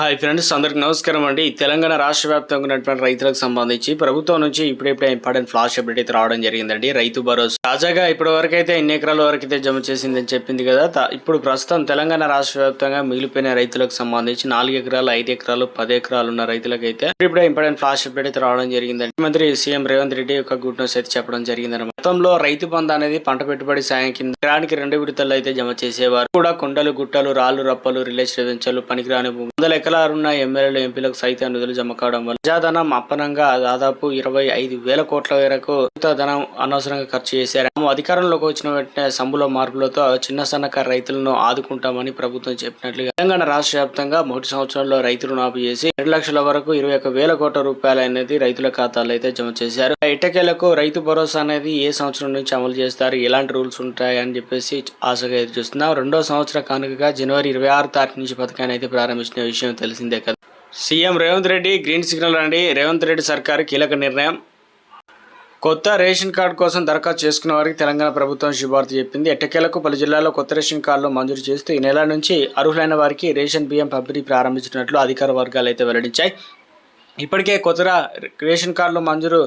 Hi friends అందరికి నమస్కారం అండి. తెలంగాణ రాష్ట్ర వ్యాప్తంగా ఉన్నటువంటి రైతులకు సంబంధించి ప్రభుత్వం నుంచి ఇప్పుడెప్పుడే ఇంపార్టెంట్ ఫ్లాష్ అప్డేట్ అయితే రావడం జరిగిందండి. రైతు భరోసా తాజాగా ఇప్పటి వరకు అయితే ఎన్ని ఎకరాల వరకు అయితే జమ చేసిందని చెప్పింది కదా ఇప్పుడు ప్రస్తుతం తెలంగాణ రాష్ట్ర వ్యాప్తంగా మిగిలిపోయిన రైతులకు సంబంధించి నాలుగు ఎకరాలు ఐదు ఎకరాలు పది ఎకరాలు ఉన్న రైతులకు అయితే ఇప్పుడే ఇంపార్టెంట్ ఫ్లాష్ అప్డేట్ అయితే రావడం జరిగిందండి. ముఖ్యమంత్రి సీఎం రేవంత్ రెడ్డి యొక్క గుడ్ న్యూస్ అయితే చెప్పడం జరిగిందన్నమాట. గతంలో రైతు బంధు అనేది పంట పెట్టుబడి సాయం కింద ఎకరానికి రెండు విడతల్లో అయితే జమ చేసేవారు. కూడా కొండలు గుట్టలు రాళ్ళు రప్పలు రిలేషన్ వెంచర్లు పనికిరాని భూములు వందల ఉన్న ఎమ్మెల్యేలు ఎంపీలకు సైతం నిధులు జమ కావడం వల్ల ప్రజాధనం అప్పనంగా దాదాపు ఇరవై ఐదు వేల కోట్ల వరకు ధనం అనవసరంగా ఖర్చు చేశారు. తాము అధికారంలోకి వచ్చిన వెంటనే సంబుల మార్పులతో చిన్న సన్నకారు రైతులను ఆదుకుంటామని ప్రభుత్వం చెప్పినట్లుగా తెలంగాణ రాష్ట్ర వ్యాప్తంగా మొదటి సంవత్సరంలో రైతులు రుణాపు చేసి రెండు లక్షల వరకు ఇరవై ఒక వేల కోట్ల రూపాయలు అనేది రైతుల ఖాతాలో అయితే జమ చేశారు. ఇటకేలకు రైతు భరోసా అనేది ఏ సంవత్సరం నుంచి అమలు చేస్తారు? ఎలాంటి రూల్స్ ఉంటాయి? అని చెప్పేసి ఆశగా ఎదురు చూస్తున్నాం రెండో సంవత్సర కానుకగా జనవరి ఇరవై ఆరు తారీఖు నుంచి పథకాన్ని అయితే ప్రారంభించిన విషయం తెలిసిందే కదా. CM Revanth Reddy green signal అండి రేవంత్ రెడ్డి సర్కారు కీలక నిర్ణయం. కొత్త రేషన్ కార్డు కోసం దరఖాస్తు చేసుకున్న వారికి తెలంగాణ ప్రభుత్వం శుభార్త చెప్పింది. ఎట్టకేలకు పలు జిల్లాల్లో కొత్త రేషన్ కార్డులు మంజూరు చేస్తూ ఈ నెల నుంచి అర్హులైన వారికి రేషన్ బియ్యం పంపిణీ ప్రారంభించినట్లు అధికార వర్గాలు అయితే వెల్లడించాయి. ఇప్పటికే కొత్తగా రేషన్ కార్డులు మంజూరు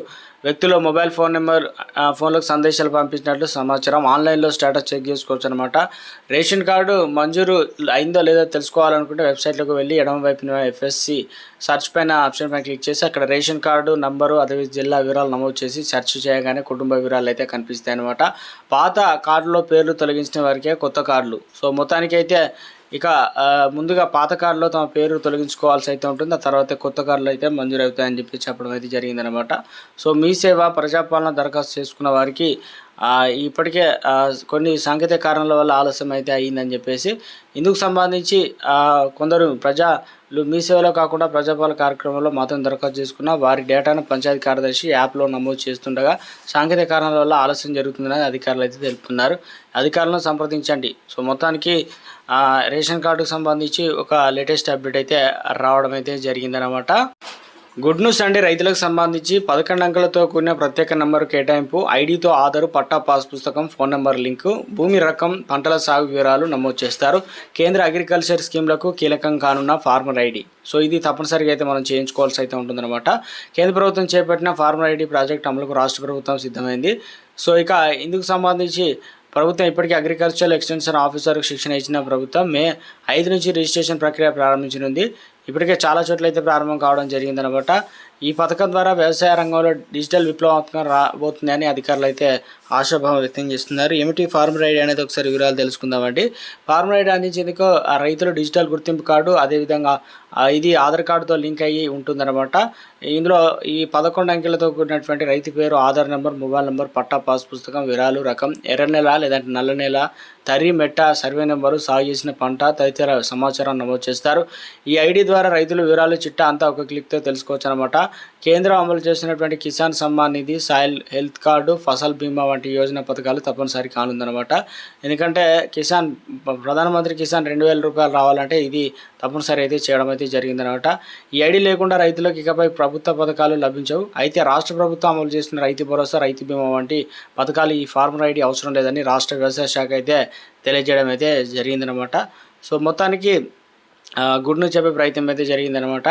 వ్యక్తులు మొబైల్ ఫోన్ నెంబర్ ఫోన్లకు సందేశాలు పంపించినట్లు సమాచారం ఆన్లైన్లో స్టేటస్ చెక్ చేసుకోవచ్చు అనమాట రేషన్ కార్డు మంజూరు అయిందో లేదో తెలుసుకోవాలనుకుంటే వెబ్సైట్లోకి వెళ్ళి ఎడమ వైపున ఎఫ్ఎస్సి సెర్చ్ పైన ఆప్షన్ పైన క్లిక్ చేసి అక్కడ రేషన్ కార్డు నంబరు అదే జిల్లా వివరాలు నమోదు చేసి సెర్చ్ చేయగానే కుటుంబ వివరాలు అయితే కనిపిస్తాయి అనమాట పాత కార్డులో పేర్లు తొలగించిన వారికే కొత్త కార్డులు. సో మొత్తానికైతే ఇక ముందుగా పాత కార్డులో తమ పేరు తొలగించుకోవాల్సి అయితే ఉంటుంది. ఆ తర్వాత కొత్త కార్డులు అయితే మంజూరు అవుతాయని చెప్పి చెప్పడం అయితే జరిగిందనమాట. సో మీ సేవ ప్రజాపాలన దరఖాస్తు చేసుకున్న వారికి ఇప్పటికే కొన్ని సాంకేతిక కారణాల వల్ల ఆలస్యం అయితే అయ్యిందని చెప్పేసి ఇందుకు సంబంధించి కొందరు ప్రజా మీ సేవలో కాకుండా ప్రజాపాలన కార్యక్రమంలో మాత్రం దరఖాస్తు చేసుకున్న వారి డేటాను పంచాయతీ కార్యదర్శి యాప్లో నమోదు చేస్తుండగా సాంకేతిక కారణాల వల్ల ఆలస్యం జరుగుతుందని అధికారులు అయితే తెలుపుతున్నారు. అధికారులను సంప్రదించండి. సో మొత్తానికి రేషన్ కార్డుకు సంబంధించి ఒక లేటెస్ట్ అప్డేట్ అయితే రావడం అయితే జరిగిందనమాట గుడ్ న్యూస్ అండి. రైతులకు సంబంధించి పదకొండు అంకెలతో కూడిన ప్రత్యేక నంబరు కేటాయింపు ఐడితో ఆధారు పట్టా పాస్ పుస్తకం ఫోన్ నెంబర్ లింకు భూమి రకం పంటల సాగు వివరాలు నమోదు చేస్తారు. కేంద్ర అగ్రికల్చర్ స్కీమ్లకు కీలకం కానున్న ఫార్మర్ ఐడి. సో ఇది తప్పనిసరిగా అయితే మనం చేయించుకోవాల్సి అయితే ఉంటుందన్నమాట. కేంద్ర ప్రభుత్వం చేపట్టిన ఫార్మర్ ఐడి ప్రాజెక్ట్ అమలుకు రాష్ట్ర ప్రభుత్వం సిద్ధమైంది. సో ఇక ఇందుకు సంబంధించి ప్రభుత్వం ఇప్పటికే అగ్రికల్చర్ ఎక్స్టెన్షన్ ఆఫీసర్కు శిక్షణ ఇచ్చిన ప్రభుత్వం మే ఐదు నుంచి రిజిస్ట్రేషన్ ప్రక్రియ ప్రారంభించనుంది. ఇప్పటికే చాలా చోట్ల అయితే ప్రారంభం కావడం జరిగిందనమాట. ఈ పథకం ద్వారా వ్యవసాయ రంగంలో డిజిటల్ విప్లవాత్మకం రాబోతుందని అధికారులు అయితే ఆశాభావం వ్యక్తం చేస్తున్నారు. ఏమిటి ఫార్మర్ ఐడి అనేది ఒకసారి వివరాలు తెలుసుకుందామండి. ఫార్మర్ ఐడి అందించేందుకు ఆ డిజిటల్ గుర్తింపు కార్డు అదేవిధంగా ఇది ఆధార్ కార్డుతో లింక్ అయ్యి ఉంటుందన్నమాట. ఇందులో ఈ పదకొండు అంకెలతో కూడినటువంటి రైతు పేరు ఆధార్ నెంబర్ మొబైల్ నెంబర్ పట్టా పాస్ పుస్తకం వివరాలు రకం ఎర్ర నెల లేదంటే నల్ల నెల తరి మెట్ట సర్వే నెంబరు సాగు చేసిన పంట తదితర సమాచారం నమోదు చేస్తారు. ఈ ఐడి ద్వారా రైతుల వివరాలు చిట్టా అంతా ఒక క్లిక్తో తెలుసుకోవచ్చు అనమాట కేంద్రం అమలు చేసినటువంటి Kisan Samman Nidhi soil health card Fasal Bima వంటి యోజన పథకాలు తప్పనిసరి కానుందనమాట ఎందుకంటే కిసాన్ ప్రధానమంత్రి కిసాన్ రెండు వేల రూపాయలు రావాలంటే ఇది తప్పనిసరి అయితే చేయడం అయితే జరిగిందనమాట ఈ ఐడి లేకుండా రైతులకు ఇకపై ప్రభుత్వ పథకాలు లభించవు. అయితే రాష్ట్ర ప్రభుత్వం అమలు చేస్తున్న రైతు భరోసా రైతు బీమా వంటి పథకాలు ఈ ఫార్మర్ ఐడి అవసరం లేదని రాష్ట్ర వ్యవసాయ శాఖ అయితే తెలియజేయడం అయితే జరిగిందనమాట సో మొత్తానికి గుడ్ను చెప్పే ప్రయత్నం అయితే జరిగిందనమాట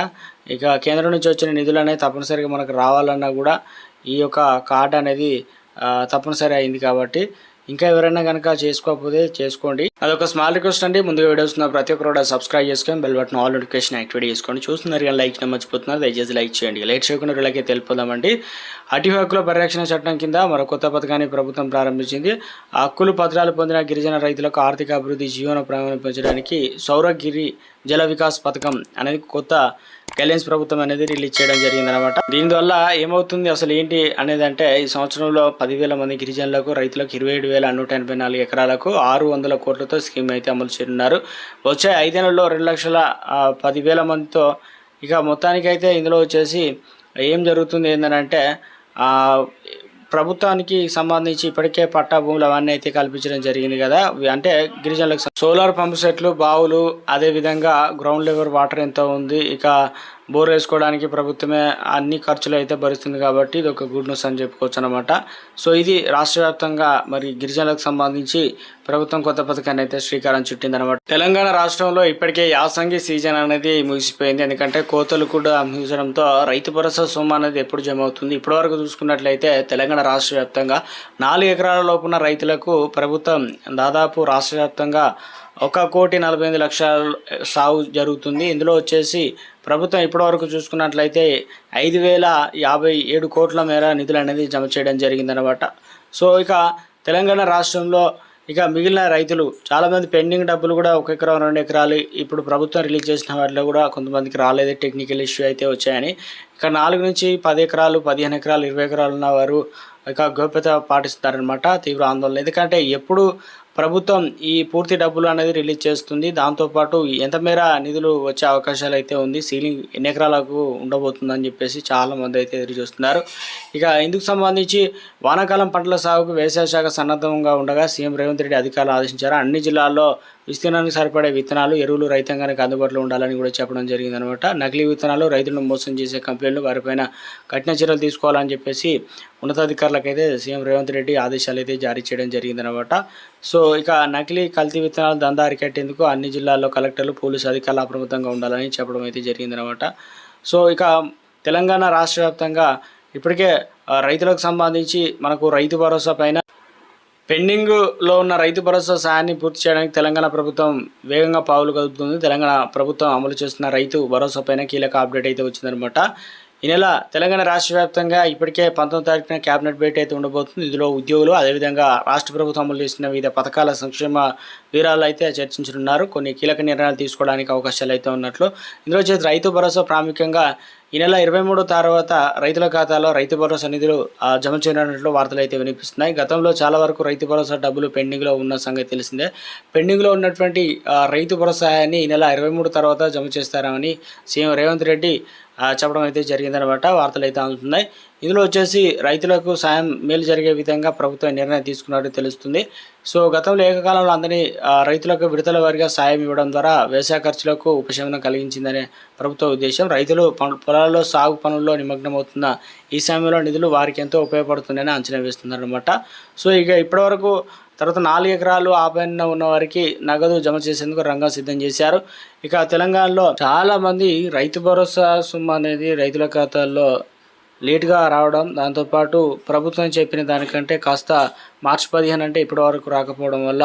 ఇక కేంద్రం నుంచి వచ్చిన నిధులు అనేది తప్పనిసరిగా మనకు రావాలన్నా కూడా ఈ యొక్క కార్డు అనేది తప్పనిసరి అయింది కాబట్టి ఇంకా ఎవరైనా కనుక చేసుకోకపోతే చేసుకోండి. అదొక స్మాల్ రిక్వెస్ట్ అండి. ముందుగా వీడియోస్ ఉన్న ప్రతి ఒక్కరు కూడా సబ్స్క్రైబ్ చేసుకొని bell button all notification activate చేసుకోండి. చూస్తున్నారు కానీ లైక్ చేయడం మర్చిపోతున్నారు. దయచేసి లైక్ చేయండి. లైక్ చేయకుండా వీళ్ళకి తెలిపోదామండి. అటు హక్కుల పరిరక్షణ చట్టం కింద మరో కొత్త పథకాన్ని ప్రభుత్వం ప్రారంభించింది. హక్కులు పత్రాలు పొందిన గిరిజన రైతులకు ఆర్థిక అభివృద్ధి జీవన ప్రమాణం పెంచడానికి సౌరగిరి జల వికాస్ పథకం అనేది కొత్త గైలెన్స్ ప్రభుత్వం అనేది రిలీజ్ చేయడం జరిగింది అనమాట దీనివల్ల ఏమవుతుంది అసలు ఏంటి అనేది అంటే ఈ సంవత్సరంలో పదివేల మంది గిరిజనులకు రైతులకు ఇరవై ఏడు వేల నూట ఎనభై నాలుగు ఎకరాలకు ఆరు వందల కోట్లతో స్కీమ్ అయితే అమలు చేయనున్నారు. వచ్చే ఐదేళ్ళలో రెండు లక్షల పదివేల మందితో ఇక మొత్తానికైతే ఇందులో వచ్చేసి ఏం జరుగుతుంది ఏంటంటే ప్రభుత్వానికి సంబంధించి ఇప్పటికే పట్టా భూములు అవన్నీ అయితే కల్పించడం జరిగింది కదా. అంటే గిరిజనులకు సోలార్ పంప్ సెట్లు బావులు అదే విధంగా గ్రౌండ్ లెవెల్ వాటర్ ఎంత ఉంది. ఇక బోర్ వేసుకోవడానికి ప్రభుత్వమే అన్ని ఖర్చులు అయితే భరిస్తుంది కాబట్టి ఇది ఒక గుడ్ న్యూస్ అని చెప్పుకోవచ్చు అనమాట సో ఇది రాష్ట్ర వ్యాప్తంగా మరి గిరిజనులకు సంబంధించి ప్రభుత్వం కొత్త పథకాన్ని అయితే శ్రీకారం చుట్టింది అనమాట తెలంగాణ రాష్ట్రంలో ఇప్పటికే యాసంగి సీజన్ అనేది ముగిసిపోయింది. ఎందుకంటే కోతలు కూడా ముగించడంతో రైతు భరోసా సొమ్ము అనేది ఎప్పుడు జమ అవుతుంది? ఇప్పటివరకు చూసుకున్నట్లయితే తెలంగాణ రాష్ట్ర వ్యాప్తంగా నాలుగు ఎకరాల లోపున రైతులకు ప్రభుత్వం దాదాపు రాష్ట్ర వ్యాప్తంగా ఒక కోటి నలభై ఎనిమిది లక్షల సాగు జరుగుతుంది. ఇందులో వచ్చేసి ప్రభుత్వం ఇప్పటివరకు చూసుకున్నట్లయితే ఐదు వేల యాభై ఏడు కోట్ల మేర నిధులు అనేది జమ చేయడం జరిగిందనమాట సో ఇక తెలంగాణ రాష్ట్రంలో ఇక మిగిలిన రైతులు చాలామంది పెండింగ్ డబ్బులు కూడా ఒక ఎకరం రెండు ఎకరాలు ఇప్పుడు ప్రభుత్వం రిలీజ్ చేసిన వాటిలో కూడా కొంతమందికి రాలేదు టెక్నికల్ ఇష్యూ అయితే వచ్చాయని. ఇక నాలుగు నుంచి పది ఎకరాలు పదిహేను ఎకరాలు ఇరవై ఎకరాలు ఉన్న వారు ఇక గోప్యత పాటిస్తారనమాట తీవ్ర ఆందోళన. ఎందుకంటే ఎప్పుడు ప్రభుత్వం ఈ పూర్తి డబ్బులు అనేది రిలీజ్ చేస్తుంది. దాంతోపాటు ఎంత మేర నిధులు వచ్చే అవకాశాలు అయితే ఉంది సీలింగ్ ఎన్ని ఎకరాలకు ఉండబోతుందని చెప్పేసి చాలా మంది అయితే ఎదురు చూస్తున్నారు. ఇక ఇందుకు సంబంధించి వానాకాలం పంటల సాగుకు వ్యవసాయ శాఖ సన్నద్ధంగా ఉండగా సీఎం రేవంత్ రెడ్డి అధికారులు ఆదేశించారు. అన్ని జిల్లాల్లో విస్తీర్ణానికి సరిపడే విత్తనాలు ఎరువులు రైతాంగానికి అందుబాటులో ఉండాలని కూడా చెప్పడం జరిగిందనమాట. నకిలీ విత్తనాలు రైతులను మోసం చేసే కంపెనీలు వారిపైన కఠిన చర్యలు తీసుకోవాలని చెప్పేసి ఉన్నతాధికారులకైతే సీఎం రేవంత్ రెడ్డి ఆదేశాలు అయితే జారీ చేయడం జరిగిందనమాట. సో ఇక నకిలీ కల్తీ విత్తనాలు దందా అరికట్టేందుకు అన్ని జిల్లాల్లో కలెక్టర్లు పోలీసు అధికారులు అప్రమత్తంగా ఉండాలని చెప్పడం అయితే జరిగిందనమాట. సో ఇక తెలంగాణ రాష్ట్ర వ్యాప్తంగా ఇప్పటికే రైతులకు సంబంధించి మనకు రైతు భరోసా పైన పెండింగ్లో ఉన్న రైతు భరోసా సాయాన్ని పూర్తి చేయడానికి తెలంగాణ ప్రభుత్వం వేగంగా పావులు కదుపుతుంది. తెలంగాణ ప్రభుత్వం అమలు చేస్తున్న రైతు భరోసా పైన కీలక అప్డేట్ అయితే వచ్చిందనమాట. ఈ నెల తెలంగాణ రాష్ట్ర వ్యాప్తంగా ఇప్పటికే పంతొమ్మిది తారీఖున కేబినెట్ భేటీ అయితే ఉండబోతుంది. ఇందులో ఉద్యోగులు అదేవిధంగా రాష్ట్ర ప్రభుత్వం అమలు చేసిన వివిధ పథకాల సంక్షేమ వివరాలు అయితే చర్చించనున్నారు. కొన్ని కీలక నిర్ణయాలు తీసుకోవడానికి అవకాశాలు అయితే ఉన్నట్లు. ఇందులో చేతి రైతు భరోసా ప్రాముఖ్యంగా ఈ నెల ఇరవై మూడో తర్వాత రైతుల ఖాతాలో రైతు భరోసా నిధులు జమ చేయనున్నట్లు వార్తలు అయితే వినిపిస్తున్నాయి. గతంలో చాలా వరకు రైతు భరోసా డబ్బులు పెండింగ్లో ఉన్న సంగతి తెలిసిందే. పెండింగ్లో ఉన్నటువంటి రైతు భరోసాయాన్ని ఈ నెల ఇరవై మూడు తర్వాత జమ చేస్తారని సీఎం రేవంత్ రెడ్డి చెప్పడం అయితే జరిగిందనమాట వార్తలు అయితే అందుతున్నాయి. ఇందులో వచ్చేసి రైతులకు సాయం మేలు జరిగే విధంగా ప్రభుత్వం నిర్ణయం తీసుకున్నట్టు తెలుస్తుంది. సో గతంలో ఏకకాలంలో అందరినీ రైతులకు విడతల వారిగా సాయం ఇవ్వడం ద్వారా వ్యవసాయ ఖర్చులకు ఉపశమనం కలిగించిందనే ప్రభుత్వ ఉద్దేశం. రైతులు పొలాల్లో సాగు పనుల్లో నిమగ్నమవుతున్న ఈ సమయంలో నిధులు వారికి ఎంతో ఉపయోగపడుతుందని అంచనా వేస్తున్నారనమాట సో ఇక ఇప్పటివరకు తర్వాత నాలుగు ఎకరాలు ఆపైన ఉన్న వారికి నగదు జమ చేసేందుకు రంగం సిద్ధం చేశారు. ఇక తెలంగాణలో చాలా మంది రైతు భరోసా సొమ్ము అనేది రైతుల ఖాతాల్లో లేట్గా రావడం దాంతోపాటు ప్రభుత్వం చెప్పిన దానికంటే కాస్త మార్చి పదిహేను అంటే ఇప్పటి వరకు రాకపోవడం వల్ల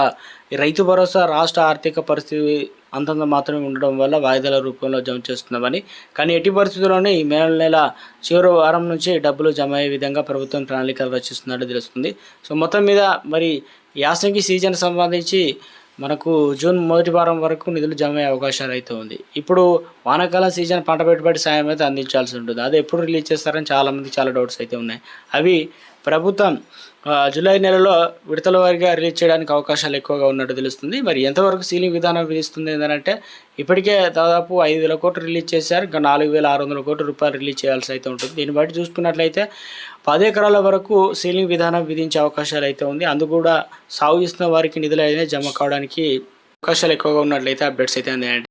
ఈ రైతు భరోసా రాష్ట్ర ఆర్థిక పరిస్థితి అంతంత మాత్రమే ఉండడం వల్ల వాయిదాల రూపంలో జమ చేస్తున్నామని. కానీ ఎట్టి పరిస్థితుల్లోనే ఈ మే నెల చివరి వారం నుంచి డబ్బులు జమ అయ్యే విధంగా ప్రభుత్వం ప్రణాళికలు రచిస్తున్నట్టు తెలుస్తుంది. సో మొత్తం మీద మరి యాసంగి సీజన్ సంబంధించి మనకు జూన్ మొదటి వారం వరకు నిధులు జమ అయ్యే అవకాశాలు అయితే ఉంది. ఇప్పుడు వానాకాలం సీజన్ పంట పెట్టుబడి సాయం అయితే అందించాల్సి ఉంటుంది. అది ఎప్పుడు రిలీజ్ చేస్తారని చాలామంది చాలా డౌట్స్ అయితే ఉన్నాయి. అవి ప్రభుత్వం జూలై నెలలో విడతల వారిగా రిలీజ్ చేయడానికి అవకాశాలు ఎక్కువగా ఉన్నట్టు తెలుస్తుంది. మరి ఎంతవరకు సీలింగ్ విధానం విధిస్తుంది ఏంటంటే ఇప్పటికే దాదాపు ఐదు వేల కోట్లు రిలీజ్ చేశారు. ఇంకా నాలుగు వేల ఆరు వందల కోట్ల రూపాయలు రిలీజ్ చేయాల్సి అయితే ఉంటుంది. దీన్ని బట్టి చూసుకున్నట్లయితే పది ఎకరాల వరకు సీలింగ్ విధానం విధించే అవకాశాలు అయితే ఉంది. అందుకు కూడా సాగు చేస్తున్న వారికి నిధులు అయితే జమ కావడానికి అవకాశాలు ఎక్కువగా ఉన్నట్లయితే అప్డేట్స్ అయితే అందాయండి